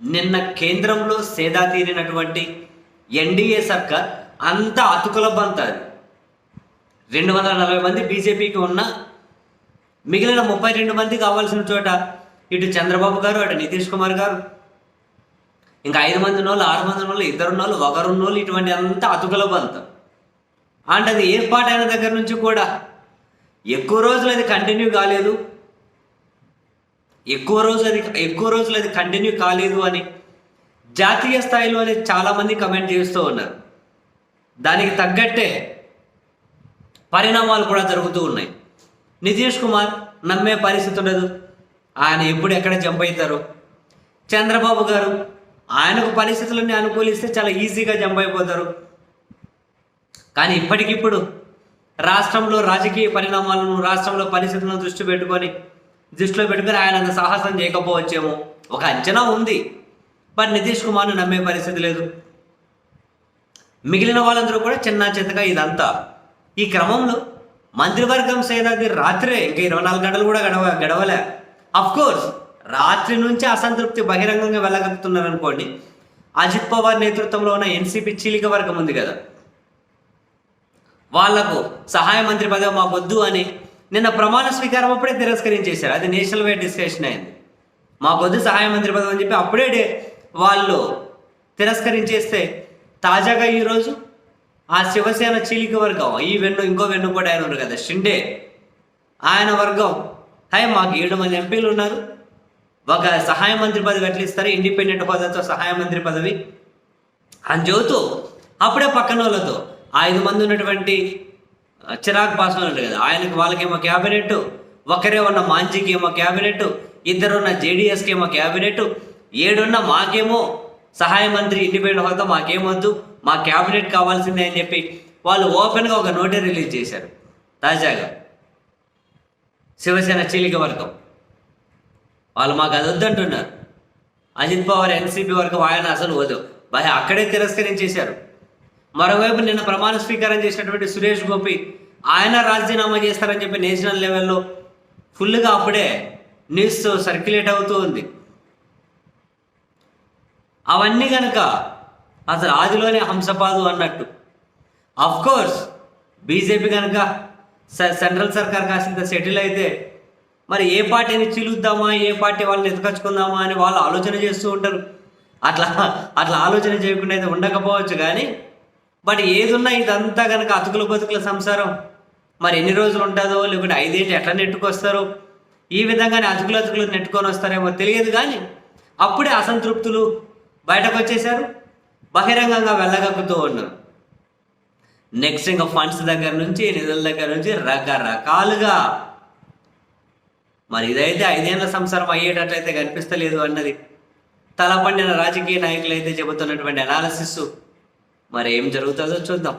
నిన్న కేంద్రంలో సేదా తీరినటువంటి ఎన్డీఏ సర్కార్ అంత అతుకులబ్బంతారు రెండు వందల నలభై మంది బీజేపీకి ఉన్న మిగిలిన ముప్పై రెండు మంది కావాల్సిన చోట ఇటు చంద్రబాబు గారు అటు నితీష్ కుమార్ గారు. ఇంకా ఐదు మంది ఉన్నోళ్ళు ఆరు మంది ఉన్నోళ్ళు ఇద్దరు ఉన్నోళ్ళు ఒకరు ఉన్నోళ్ళు ఇటువంటి అంతా అతుకుల బంతం. అంటే అది ఏర్పాటైన దగ్గర నుంచి కూడా ఎక్కువ రోజులు అది కంటిన్యూ కాలేదు. ఎక్కువ రోజు అది ఎక్కువ రోజులు అది కంటిన్యూ కాలేదు అని జాతీయ స్థాయిలో చాలామంది కమెంట్ చేస్తూ ఉన్నారు. దానికి తగ్గట్టే పరిణామాలు కూడా జరుగుతూ ఉన్నాయి. నితీష్ కుమార్ నమ్మే పరిస్థితి ఉండదు. ఆయన ఎప్పుడు ఎక్కడ జంప్ అవుతారు? చంద్రబాబు గారు ఆయనకు పరిస్థితులన్నీ అనుకూలిస్తే చాలా ఈజీగా జంప్ అయిపోతారు. కానీ ఇప్పటికిప్పుడు రాష్ట్రంలో రాజకీయ పరిణామాలను రాష్ట్రంలో పరిస్థితులను దృష్టి పెట్టుకొని దృష్టిలో పెట్టుకుని ఆయన అంత సాహసం చేయకపోవచ్చేమో. ఒక అంచనా ఉంది. మరి నితీష్ కుమార్ను నమ్మే పరిస్థితి లేదు. మిగిలిన వాళ్ళందరూ కూడా చిన్న చిన్నగా ఇదంతా. ఈ క్రమంలో మంత్రివర్గం సేనాది రాత్రే ఇంకా ఇరవై నాలుగు గంటలు కూడా గడవ గడవలే. అఫ్ కోర్స్ రాత్రి నుంచి అసంతృప్తి బహిరంగంగా వెళ్ళగలుగుతున్నారు అనుకోండి అజిత్ పవార్ నేతృత్వంలో ఉన్న ఎన్సీపీ చీలిక వర్గం ఉంది కదా. వాళ్ళకు సహాయ మంత్రి పదవి మా వద్దు అని నిన్న ప్రమాణ స్వీకారం అప్పుడే తిరస్కరించేశారు. అది నేషనల్ వైడ్ డిస్కషన్ అయింది. మా వద్దు సహాయ మంత్రి పదవి అని చెప్పి అప్పుడే డే- వాళ్ళు తిరస్కరించేస్తే తాజాగా ఈరోజు ఆ శివసేన చీలిక వర్గం ఈ వెన్ను ఇంకో వెన్ను కూడా ఆయన ఉన్నారు కదా షిండే. ఆయన వర్గం. హై మాకు ఏడు మంది ఎంపీలు ఉన్నారు. ఒక సహాయ మంత్రి పదవి ఎట్లా ఇస్తారు? ఇండిపెండెంట్ హోదాతో సహాయ మంత్రి పదవి. అని చెబుతూ అప్పుడే పక్కన వాళ్ళతో ఐదు మంది ఉన్నటువంటి చిరాగ్ పాస్వాన్ ఉంటారు కదా. ఆయనకి వాళ్ళకేమో క్యాబినెట్ ఒకరే ఉన్న మాంజీకి ఏమో క్యాబినెట్ ఇద్దరున్న జేడీఎస్కి ఏమో క్యాబినెట్ ఏడున్న మాకేమో సహాయ మంత్రి ఇండిపెండెంట్ హోదా మాకేమొద్దు మా క్యాబినెట్ కావాల్సిందే అని చెప్పి వాళ్ళు ఓపెన్గా ఒక నోటే రిలీజ్ చేశారు. తాజాగా శివసేన చీలిక వర్గం. వాళ్ళు మాకు అది వద్దంటున్నారు. అజిత్ పవార్ ఎన్సీపీ వరకు ఆయన అసలు వద్దు. భయ అక్కడే తిరస్కరించేశారు. మరోవైపు నిన్న ప్రమాణ స్వీకారం చేసినటువంటి సురేష్ గోపి ఆయన రాజీనామా చేస్తారని చెప్పి నేషనల్ లెవెల్లో ఫుల్గా అప్పుడే న్యూస్ సర్క్యులేట్ అవుతూ ఉంది. అవన్నీ కనుక అసలు ఆదిలోనే హంసపాదు అన్నట్టు. కోర్స్ బీజేపీ కనుక స- సెంట్రల్ సర్కార్ కాసింత సెటిల్ అయితే మరి ఏ పార్టీని చిలుద్దామా ఏ పార్టీ వాళ్ళని ఎదుకొచ్చుకుందామా అని వాళ్ళు ఆలోచన చేస్తూ ఉంటారు. అట్లా అట్లా ఆలోచన చేయకుండా అయితే ఉండకపోవచ్చు కానీ బట్ ఏదున్నా ఇదంతా కనుక అతుకుల బతుకుల సంసారం. మరి ఎన్ని రోజులు ఉంటుందో లేకుంటే ఐదేళ్ళు ఎట్లా నెట్టుకొస్తారో? ఈ విధంగానే అతుకులు అతుకులు నెట్టుకొని వస్తారేమో తెలియదు కానీ అప్పుడే అసంతృప్తులు బయటకు వచ్చేసారు బహిరంగంగా వెళ్ళగక్కుతూ ఉన్నారు. నెక్స్ట్ ఇంకా ఫండ్స్ దగ్గర నుంచి నిధుల దగ్గర నుంచి రకరకాలుగా. మరి ఇదైతే ఐదేళ్ళ సంసారం అయ్యేటట్లయితే కనిపిస్తలేదు అన్నది. తలపండిన రాజకీయ నాయకులు అయితే చెబుతున్నటువంటి అనాలసిస్ మరి ఏం జరుగుతుందో చూద్దాం.